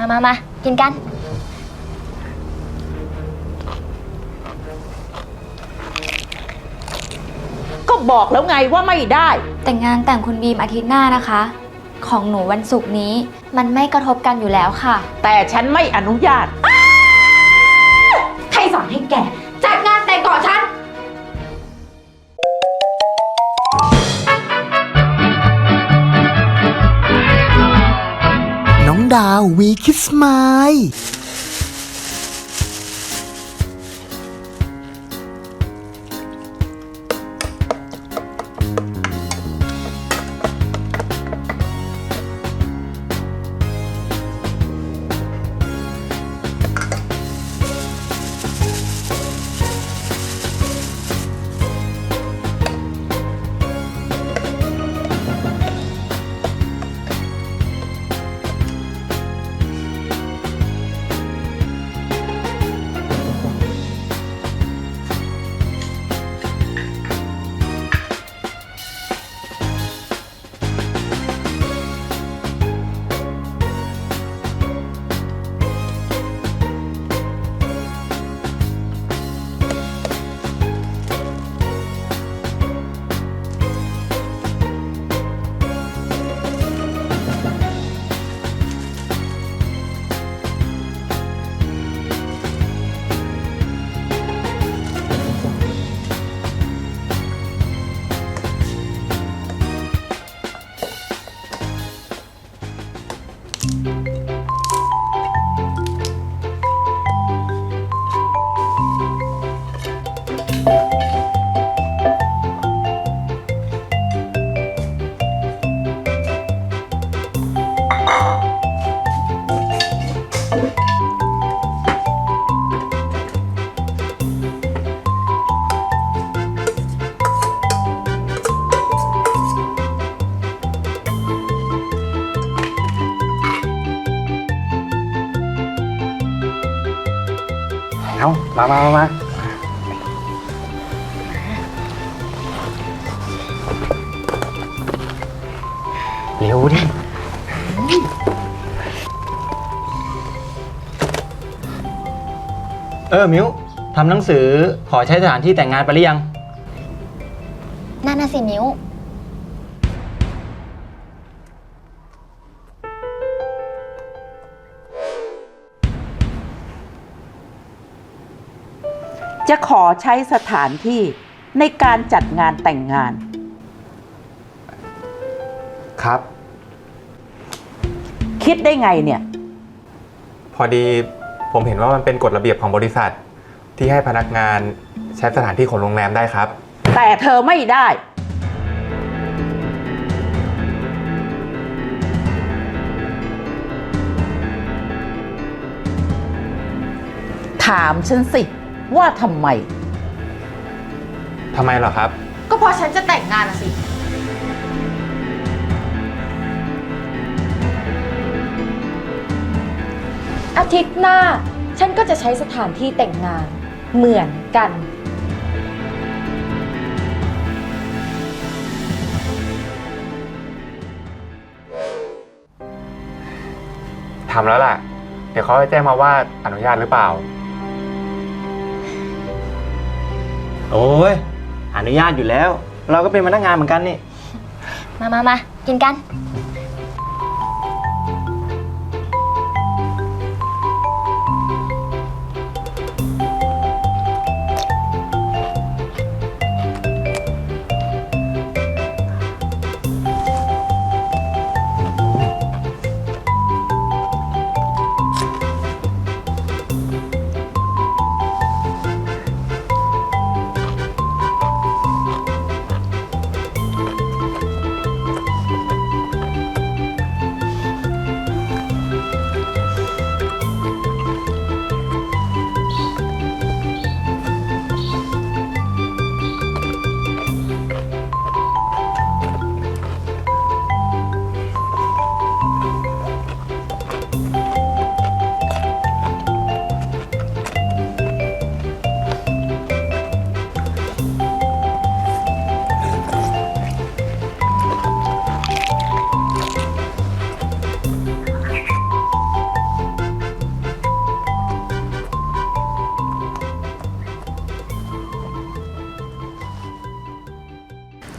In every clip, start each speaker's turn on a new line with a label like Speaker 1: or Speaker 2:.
Speaker 1: มามามากินกัน
Speaker 2: ก็บอกแล้วไงว่าไม่ได้
Speaker 1: แต่งานแต่งคุณบีมอาทิตย์หน้านะคะ ของหนูวันศุกร์นี้ มันไม่กระทบกันอยู่แล้วค่ะ
Speaker 2: แต่ฉันไม่อนุญาต
Speaker 1: น้อ
Speaker 3: ง
Speaker 4: เอามามามามาเร็วดิ เออ มิวทำหนังสือขอใช้สถานที่แต่งงานไปหรือยัง
Speaker 1: นั่นน่ะสิมิ้ว
Speaker 2: จะขอใช้สถานที่ในการจัดงานแต่งงาน
Speaker 4: ครับ
Speaker 2: คิดได้ไงเนี่ย
Speaker 4: พอดีผมเห็นว่ามันเป็นกฎระเบียบของบริษัท ที่ให้พนักงานใช้สถานที่ของโรงแรมได้ครับ
Speaker 2: แต่เธอไม่ได้ ถามฉันสิ ว่าทำไม
Speaker 4: ทำไมเหรอครับ
Speaker 5: ก็เพราะฉันจะแต่งงานนะสิ อาทิตย์หน้า ฉันก็จะใช้สถานที่แต่งงานเหมือนกัน
Speaker 4: ทำแล้วล่ะ เดี๋ยวเขาจะแจ้งมาว่าอนุญาตหรือเปล่า
Speaker 6: โอ้ยอนุญาตอยู่แล้ว เราก็เป็นพนักงานเหมือนกันนี่
Speaker 1: มามามากินกัน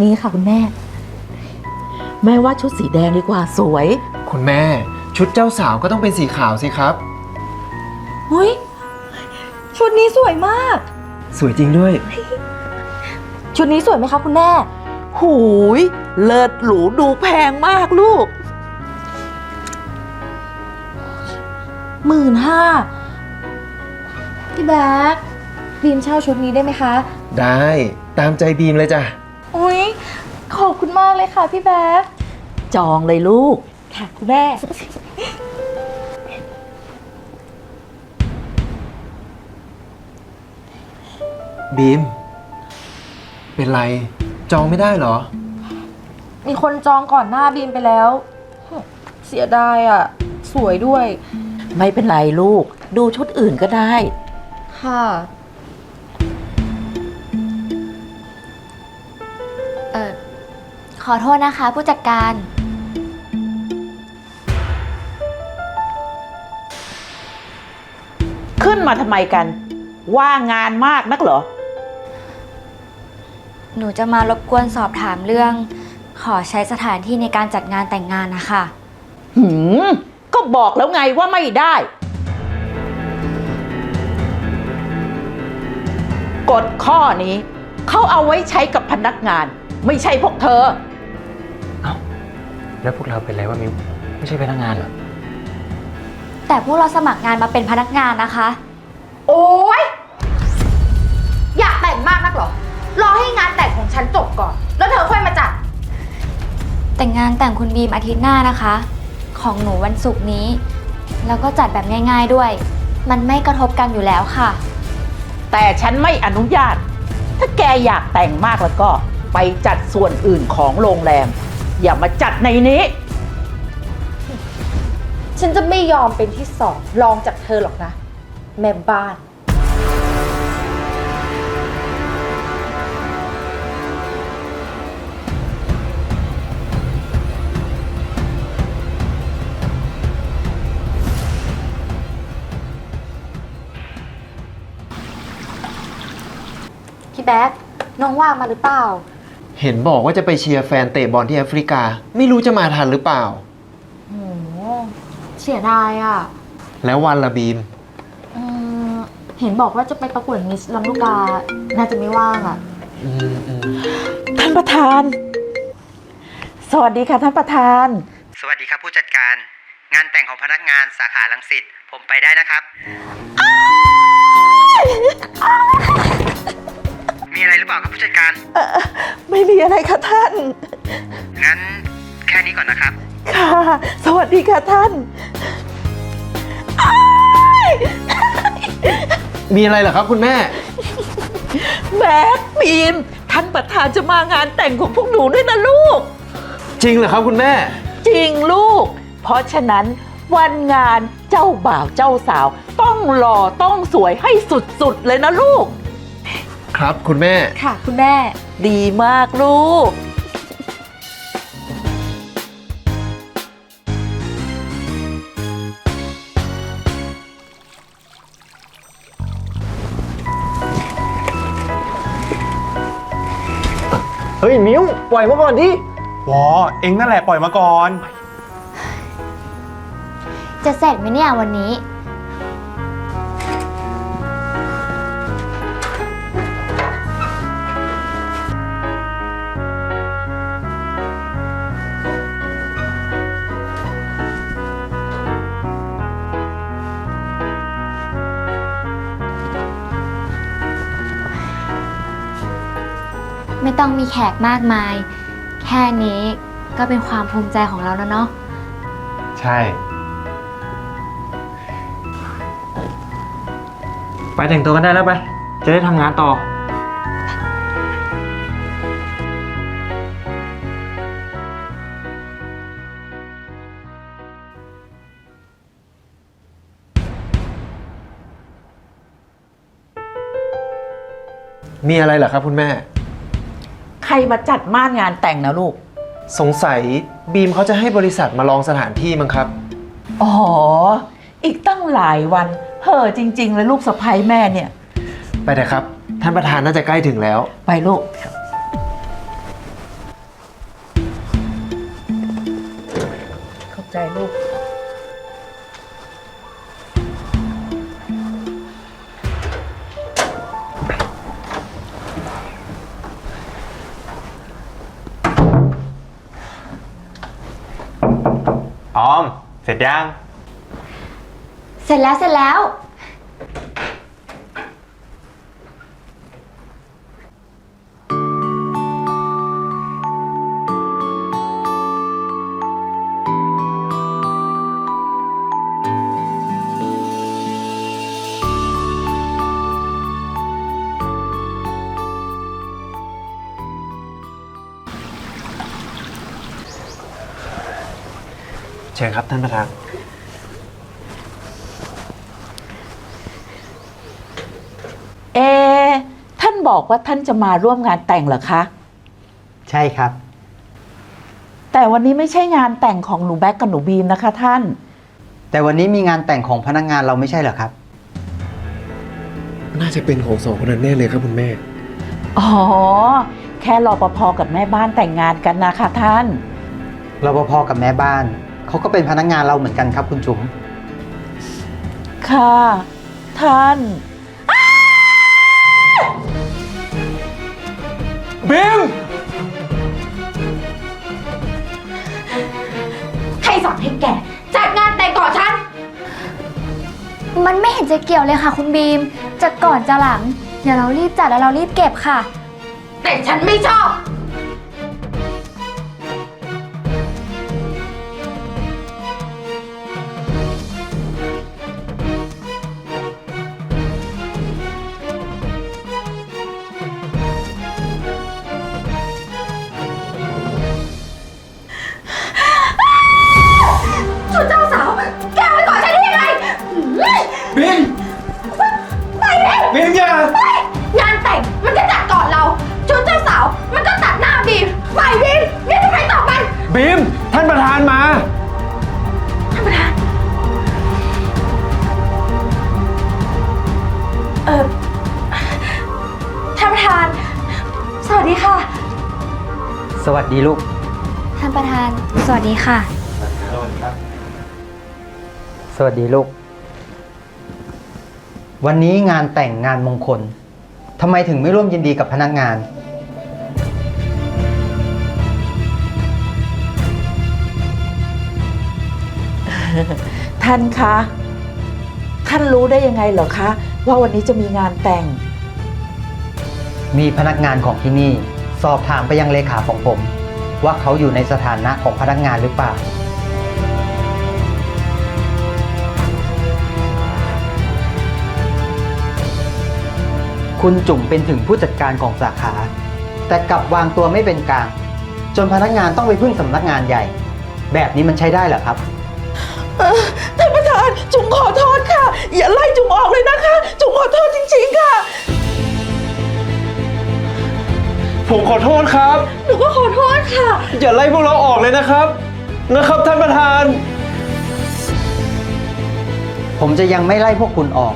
Speaker 5: นี่ค่ะคุณแม่
Speaker 2: แม่ว่าชุดสีแดงดีกว่าสวย
Speaker 7: คุณแม่ ชุดเจ้าสาวก็ต้องเป็นสีขาวสิครับ
Speaker 5: เฮ้ย ชุดนี้สวยมาก
Speaker 7: สวยจริงด้วย
Speaker 5: ชุดนี้สวยไหมคะคุณแม่
Speaker 2: หูย เลิศหรูดูแพงมากลูก
Speaker 5: หมื่นห้าพี่แบ๊กบีมเช่าชุดนี้ได้ไหมคะ
Speaker 7: ได้ตามใจบีมเลยจ้ะ
Speaker 5: อุ้ยขอบ คุณมากเลยค่ะพี่แบ๊ก
Speaker 2: จองเลยลูก
Speaker 5: ค่ะคุณแม่
Speaker 7: บีม เป็นไร จองไม่ได้เหรอ
Speaker 5: มีคนจองก่อนหน้าบีมไปแล้ว เสียดายอะ สวยด้วย
Speaker 2: ไม่เป็นไรลูก ดูชุดอื่นก็ได้
Speaker 5: ค่ะ
Speaker 1: ขอโทษนะคะ ผู้จัดการ
Speaker 2: ขึ้นมาทำไมกัน ว่างานมากนักเหรอ
Speaker 1: หนูจะมารบกวนสอบถามเรื่อง ขอใช้สถานที่ในการจัดงานแต่งงานนะคะ
Speaker 2: หืม ก็บอกแล้วไงว่าไม่ได้ กฎข้อนี้ เขาเอาไว้ใช้กับพนักงาน ไม่ใช่พวกเธอ
Speaker 4: แล้วพวกเราเป็นไรวะมิวไม่ใช่พนักงานเหรอ
Speaker 1: แต่พวกเราสมัครงานมาเป็นพนักงานนะคะ
Speaker 5: โอ๊ย อยากแต่งมากนักเหรอ รอให้งานแต่งของฉันจบก่อน แล้วเธอค่อยมาจัด
Speaker 1: แต่งงานแต่งคุณบีมอาทิตย์หน้านะคะ ของหนูวันศุกร์นี้ แล้วก็จัดแบบง่ายๆด้วย มันไม่กระทบกันอยู่แล้วค่ะ
Speaker 2: แต่ฉันไม่อนุญาต ถ้าแกอยากแต่งมากแล้วก็ ไปจัดส่วนอื่นของโรงแรม อย่ามาจัดในนี้
Speaker 5: ฉันจะไม่ยอมเป็นที่สองรองจากเธอหรอกนะ แม่บ้าน พี่แบ๊กน้องว่างมาหรือเปล่า
Speaker 7: เห็นบอกว่าจะไปเชียร์แฟนเตะบอลที่แอฟริกา ไม่รู้จะมาทันหรือเปล่า
Speaker 5: โอ้เสียดายอะ
Speaker 7: แล้ววันละบีม
Speaker 5: อืมเห็นบอกว่าจะไปประกวดมิสลำลูกกา น่าจะไม่ว่างอะ
Speaker 7: อืมอืม
Speaker 2: ท่านประธาน สวัสดีค่ะท่านประธาน
Speaker 8: สวัสดีครับผู้จัดการ งานแต่งของพนักงานสาขาลังสิตผมไปได้นะครับ มีอะไรหรือเปล่าครับผู้จัดการ
Speaker 2: เอ่อไม่มีอะไรค่ะท่าน
Speaker 8: งั้นแค่นี้ก่อนนะครับ
Speaker 2: ค่ะ สวัสดีค่ะท่าน
Speaker 7: มีอะไรเหรอครับคุณแม่
Speaker 2: แม็กบีม ท่านประธานจะมางานแต่งของพวกหนูด้วยนะลูก
Speaker 7: จริงเหรอครับคุณแม่
Speaker 2: จริงลูก เพราะฉะนั้นวันงานเจ้าบ่าวเจ้าสาว ต้องหล่อต้องสวยให้สุดๆเลยนะลูก
Speaker 7: ครับคุณแม่
Speaker 5: ค่ะคุณแม่
Speaker 2: ดีมากลูก
Speaker 6: เฮ้ยมิวปล่อยมาก่อนดิ
Speaker 4: วอเองนั่นแหละปล่อยมาก่อน
Speaker 1: จะเสร็จไหมเนี่ยวันนี้ ต้องมีแขกมากมาย แค่นี้ก็เป็นความภูมิใจของเราแล้วเนาะ
Speaker 4: ใช่
Speaker 6: ไปแต่งตัวกันได้แล้วไป จะได้ทำงานต่อ
Speaker 7: มีอะไรเหรอครับคุณแม่
Speaker 2: รมาจัดม่านงานแต่งนะลูก
Speaker 7: สงสัยบีมเขาจะให้บริษัทมาลองสถานที่มั้งครับ
Speaker 2: อ๋อ อีกตั้งหลายวันเห่อจริง ๆ เลยลูกสะใภ้แม่เนี่ย
Speaker 7: ไปเถอะครับ ท่านประธานน่าจะใกล้ถึงแล้ว
Speaker 2: ไปลูก
Speaker 7: ชิญครับท่านประธาน
Speaker 2: เอะท่านบอกว่าท่านจะมาร่วมงานแต่งเหรอคะ
Speaker 8: ใช่ครับ
Speaker 2: แต่วันนี้ไม่ใช่งานแต่งของหนูแบ็กกับหนูบีมนะคะ ท่าน
Speaker 8: แต่วันนี้มีงานแต่งของพนักงานเราไม่ใช่เหรอครับ
Speaker 7: น่าจะเป็นของสองคนนั้นแน่เลยครับคุณแม่
Speaker 2: อ๋อ แค่รอปภกับแม่บ้านแต่งงานกันนะคะท่าน
Speaker 8: รปภกับแม่บ้าน เขาก็เป็นพนักงานเราเหมือนกันครับ คุณจุ๋ม
Speaker 2: ค่ะ ท่าน
Speaker 7: บิม
Speaker 5: ใครสั่งให้แกจัดงานแต่งก่อนฉัน
Speaker 1: มันไม่เห็นจะเกี่ยวเลยค่ะ คุณบีม จะก่อนจะหลัง เดี๋ยวเรารีบจัดแล้วเรารีบเก็บค่ะ
Speaker 5: แต่ฉันไม่ชอบาบีมไปบีมนี่จะไปตอบมัน
Speaker 7: บิมท่านประธานมา
Speaker 5: เออท่านประธาน สวัสดีค่ะ
Speaker 8: สวัสดีลูก
Speaker 1: ท่านประธาน สวัสดีค่ะ
Speaker 8: สวัสดีลูก วันนี้งานแต่งงานมงคลทำไมถึงไม่ร่วมยินดีกับพนักงาน
Speaker 2: ท่านคะ ท่านรู้ได้ยังไงเหรอคะ ว่าวันนี้จะมีงานแต่ง
Speaker 8: มีพนักงานของที่นี่ สอบถามไปยังเลขาของผม ว่าเขาอยู่ในสถานะของพนักงานหรือเปล่า คุณจุ๋มเป็นถึงผู้จัดการของสาขา แต่กลับวางตัวไม่เป็นกลาง จนพนักงานต้องไปพึ่งสำนักงานใหญ่ แบบนี้มันใช้ได้เหรอครับ
Speaker 2: ท่านประธานจุ๋มขอโทษค่ะ อย่าไล่จุ๋มออกเลยนะคะ จุ๋มขอโทษจริงๆค่ะ
Speaker 7: ผมขอโทษครับ
Speaker 5: หนูก็ขอโทษค่ะ
Speaker 7: อย่าไล่พวกเราออกเลยนะครับ นะครับท่านประธาน
Speaker 8: ผมจะยังไม่ไล่พวกคุณออก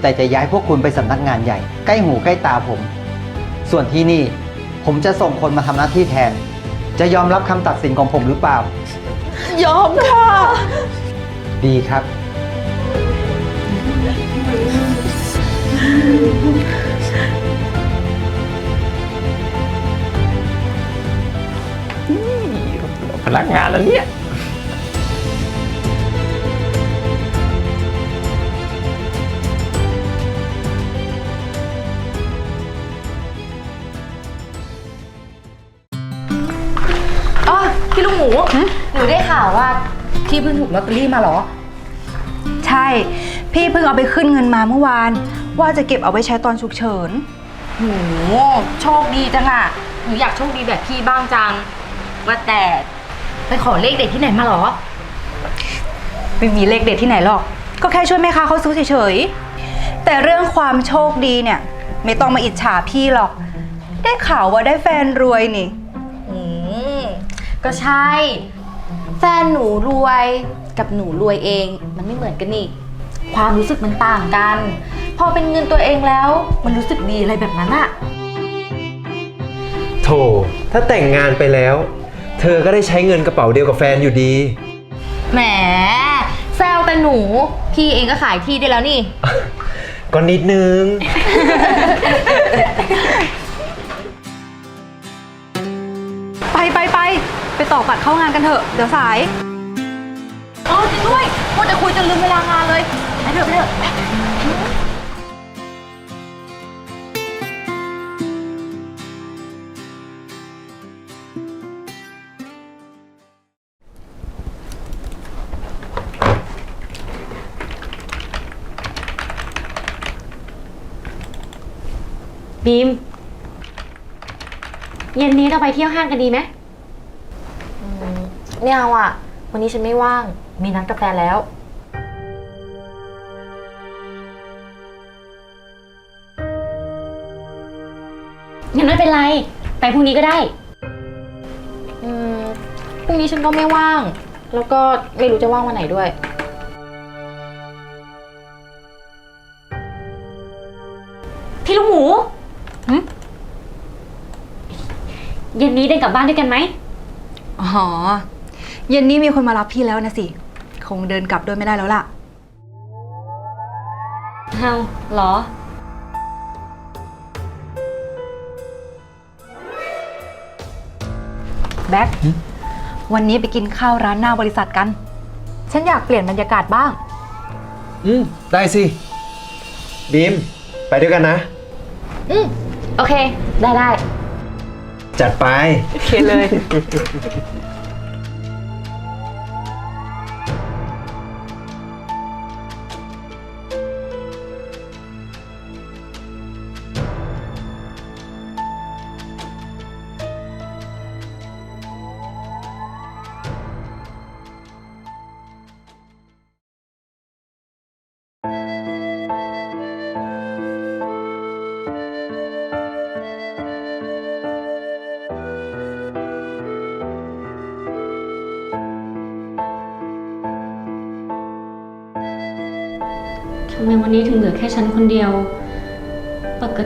Speaker 8: แต่จะย้ายพวกคุณไปสำนักงานใหญ่ ใกล้หูใกล้ตาผม ส่วนที่นี่ ผมจะส่งคนมาทำหน้าที่แทน จะยอมรับคำตัดสินของผมหรือเปล่า
Speaker 2: ยอมค่ะ
Speaker 8: ดีครับ
Speaker 7: พนักงานแล้วเนี่ย
Speaker 5: อ๋อพี่ลูกหมูห นูได้ข่าวว่าพี่เพิ่งถูกลอตเตอรี่มาเหรอ
Speaker 9: ใช่ พี่เพิ่งเอาไปขึ้นเงินมาเมื่อวาน ว่าจะเก็บเอาไว้ใช้ตอนฉุกเฉิน
Speaker 5: โหโชคดีจังอะหนูอยากโชคดีแบบพี่บ้างจัง ว่าแต่ไปขอเลขเด็ดที่ไหนมาเหรอ
Speaker 9: ไม่มีเลขเด็ดที่ไหนหรอก ก็แค่ช่วยแม่ค้าเขาซื้อเฉยๆ แต่เรื่องความโชคดีเนี่ย ไม่ต้องมาอิจฉาพี่หรอก ได้ข่าวว่าได้แฟนรวยนี่
Speaker 5: อืม ก็ใช่ แฟนหนูรวยกับหนูรวยเอง มันไม่เหมือนกันนี่ ความรู้สึกมันต่างกัน พอเป็นเงินตัวเองแล้ว มันรู้สึกดีอะไรแบบนั้นอะ
Speaker 7: โถถ้าแต่งงานไปแล้ว เธอก็ได้ใช้เงินกระเป๋าเดียวกับแฟนอยู่ดี
Speaker 5: แหมแซวแต่หนู พี่เองก็ขายที่ได้แล้วนี่
Speaker 7: ก็นิดนึง
Speaker 9: ต่อบัตรเข้างานกันเถอะ เดี๋ยวสาย
Speaker 5: เออจริงด้วยมัวแต่คุยจนลืมเวลางานเลยไปเถอะไปเถอะ
Speaker 10: บีม เย็นนี้เราไปเที่ยวห้างกันดีไหม
Speaker 5: ไม่เอาอะ วันนี้ฉันไม่ว่าง มีนัดกาแฟนแล้ว
Speaker 10: งั้นไม่เป็นไร ไปพรุ่งนี้ก็ได้
Speaker 5: อืมพรุ่งนี้ฉันก็ไม่ว่าง แล้วก็ไม่รู้จะว่างวันไหนด้วย
Speaker 10: พี่ลูกหมูหึเย็นนี้เดินกลับบ้านด้วยกันไหม
Speaker 9: อ๋อ เย็นนี้มีคนมารับพี่แล้วนะสิ คงเดินกลับด้วยไม่ได้แล้วล่ะ
Speaker 10: เฮาเหรอ
Speaker 9: แบ็ควันนี้ไปกินข้าวร้านหน้าบริษัทกัน ฉันอยากเปลี่ยนบรรยากาศบ้าง
Speaker 7: อืม ได้สิ บีม ไปด้วยกันนะ
Speaker 10: อืม โอเค ได้ได้
Speaker 7: จัดไป
Speaker 10: โอเคเลย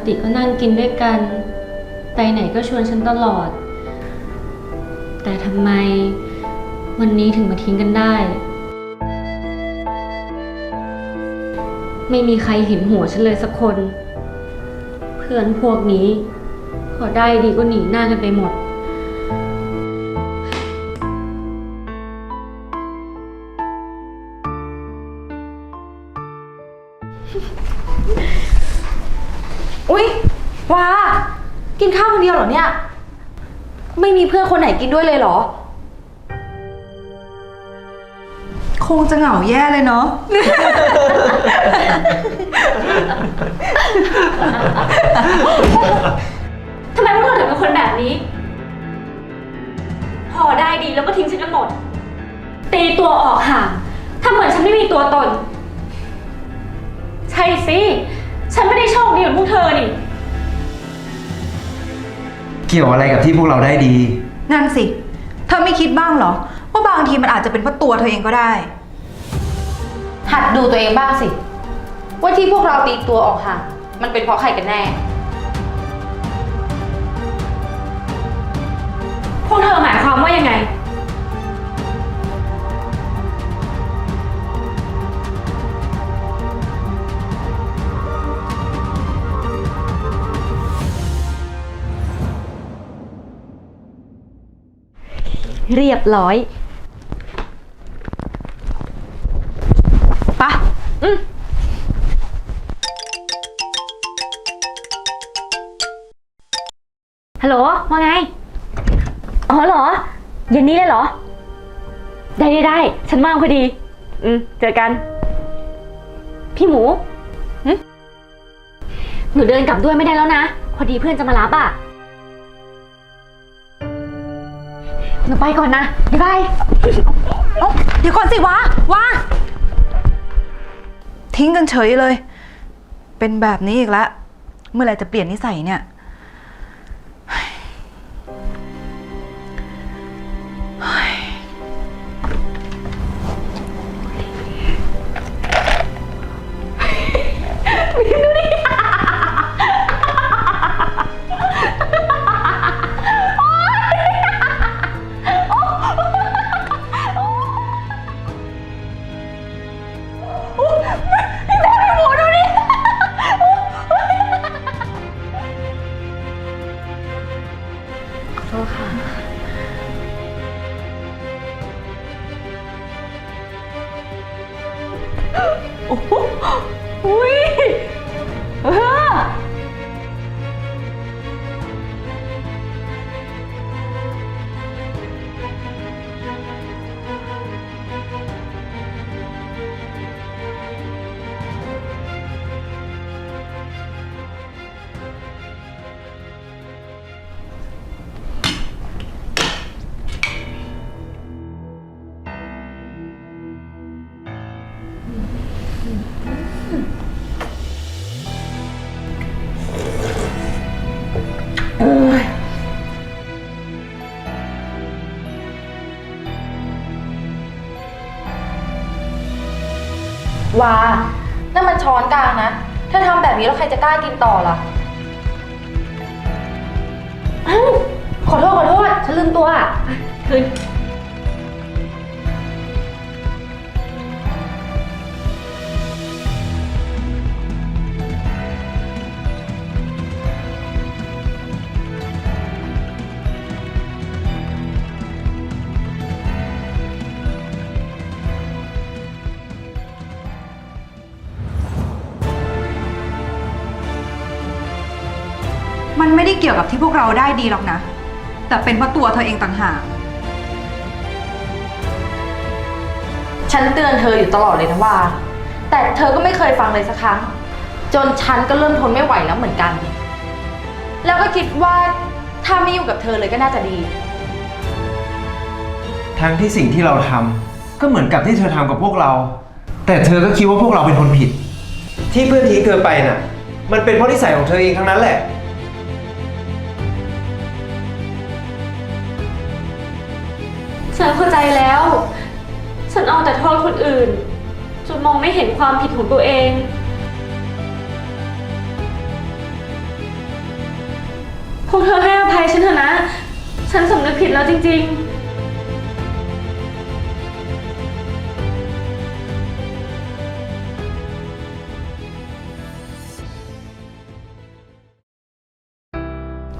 Speaker 11: ติก็นั่งกินด้วยกัน ไปไหนก็ชวนฉันตลอด แต่ทำไมวันนี้ถึงมาทิ้งกันได้ ไม่มีใครเห็นหัวฉันเลยสักคน เพื่อนพวกนี้ พอได้ดีก็หนีหน้ากันไปหมด
Speaker 5: เดียวเหรอเนี่ย ไม่มีเพื่อนคนไหนกินด้วยเลยเหรอ
Speaker 9: คงจะเหงาแย่เลยเนาะ
Speaker 10: ทำไมพวกเธอถึงเป็นคนแบบนี้ พอได้ดีแล้วก็ทิ้งฉันกันหมด ตีตัวออกห่างทำเหมือนฉันไม่มีตัวตน ใช่สิ ฉันไม่ได้โชคดีเหมือนพวกเธอนี่
Speaker 7: เกี่ยวอะไรกับที่พวกเราได้ดี
Speaker 9: นั่นสิ เธอไม่คิดบ้างเหรอ ว่าบางทีมันอาจจะเป็นเพราะตัวเธอเองก็ได้
Speaker 5: หัดดูตัวเองบ้างสิ ว่าที่พวกเราตีตัวออกห่างมันเป็นเพราะใครกันแน่
Speaker 10: พวกเธอหมายความว่ายังไง เรียบร้อย
Speaker 9: ปะ
Speaker 10: อืมฮัลโหลว่าไง อ๋อเหรอ เย็นนี้เลยเหรอ ได้ได้ได้ ฉันว่างพอดี อืม เจอกัน พี่หมูหึหนูเดินกลับด้วยไม่ได้แล้วนะ พอดีเพื่อนจะมารับอะ หนูไปก่อนนะบ๊ายบาย
Speaker 9: เอ้าเดี๋ยวก่อนสิวะวะทิ้งกันเฉยเลย เป็นแบบนี้อีกแล้ว เมื่อไหรจะเปลี่ยนนิสัยเนี่ย
Speaker 5: นี้แล้วใครจะกล้ากินต่อล่ะ
Speaker 1: อ้าวขอโทษขอโทษฉันลืมตัวอะคืน
Speaker 9: เกี่ยวกับที่พวกเราได้ดีหรอกนะ แต่เป็นเพราะตัวเธอเองต่างหาก
Speaker 5: ฉันเตือนเธออยู่ตลอดเลยนะว่า แต่เธอก็ไม่เคยฟังเลยสักครั้ง จนฉันก็เริ่มทนไม่ไหวแล้วเหมือนกัน แล้วก็คิดว่าถ้าไม่อยู่กับเธอเลยก็น่าจะดี
Speaker 7: ทั้งที่สิ่งที่เราทำก็เหมือนกับที่เธอทำกับพวกเรา แต่เธอก็คิดว่าพวกเราเป็นคนผิด ที่เพื่อนทิ้งเธอไปน่ะ มันเป็นเพราะนิสัยของเธอเองทั้งนั้นแหละ
Speaker 10: ฉันเข้าใจแล้ว ฉันเอาแต่โทษคนอื่นจนมองไม่เห็นความผิดของตัวเอง พวกเธอให้อภัยฉันเถอะนะ ฉันสำนึกผิดแล้วจริง ๆ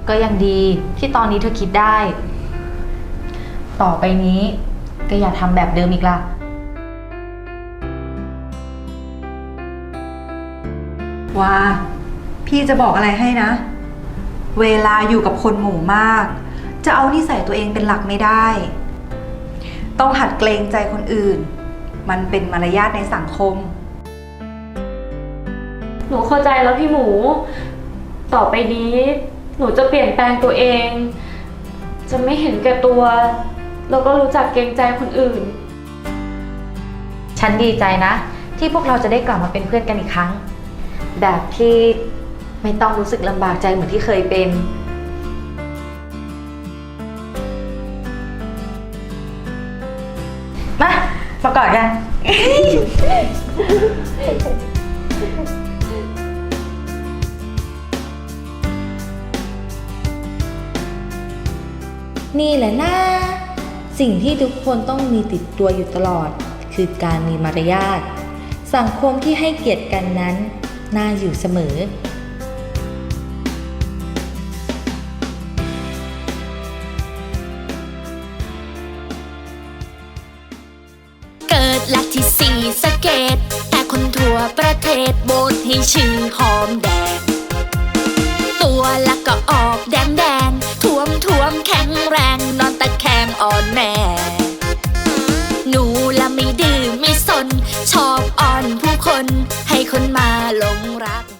Speaker 5: ก็ยังดีที่ตอนนี้เธอคิดได้ ต่อไปนี้ก็อย่าทำแบบเดิมอีกล่ะ
Speaker 9: ว่า พี่จะบอกอะไรให้นะ เวลาอยู่กับคนหมู่มาก จะเอานิสัยตัวเองเป็นหลักไม่ได้ ต้องหัดเกรงใจคนอื่น มันเป็นมารยาทในสังคม
Speaker 10: หนูเข้าใจแล้วพี่หมู ต่อไปนี้ หนูจะเปลี่ยนแปลงตัวเอง จะไม่เห็นแก่ตัว แล้วก็รู้จักเกรงใจคนอื่น
Speaker 5: ฉันดีใจนะ ที่พวกเราจะได้กลับมาเป็นเพื่อนกันอีกครั้ง แบบที่ไม่ต้องรู้สึกลำบากใจเหมือนที่เคยเป็น มา มากอดกัน
Speaker 12: นี่แหละนะ สิ่งที่ทุกคนต้องมีติดตัวอยู่ตลอด คือการมีมารยาท สังคมที่ให้เกียรติกันนั้น น่าอยู่เสมอ
Speaker 13: เกิดลัทธิสีสะเกต แต่คนทั่วประเทศโบสให้ชื่อหอมแดง ตัวละก็ออกแดงแดง มท่วมแข็งแรงนอนตะแคงอ่อนแม่หนูละไม่ดื้อไม่สน ชอบอ่อนผู้คน ให้คนมาหลงรัก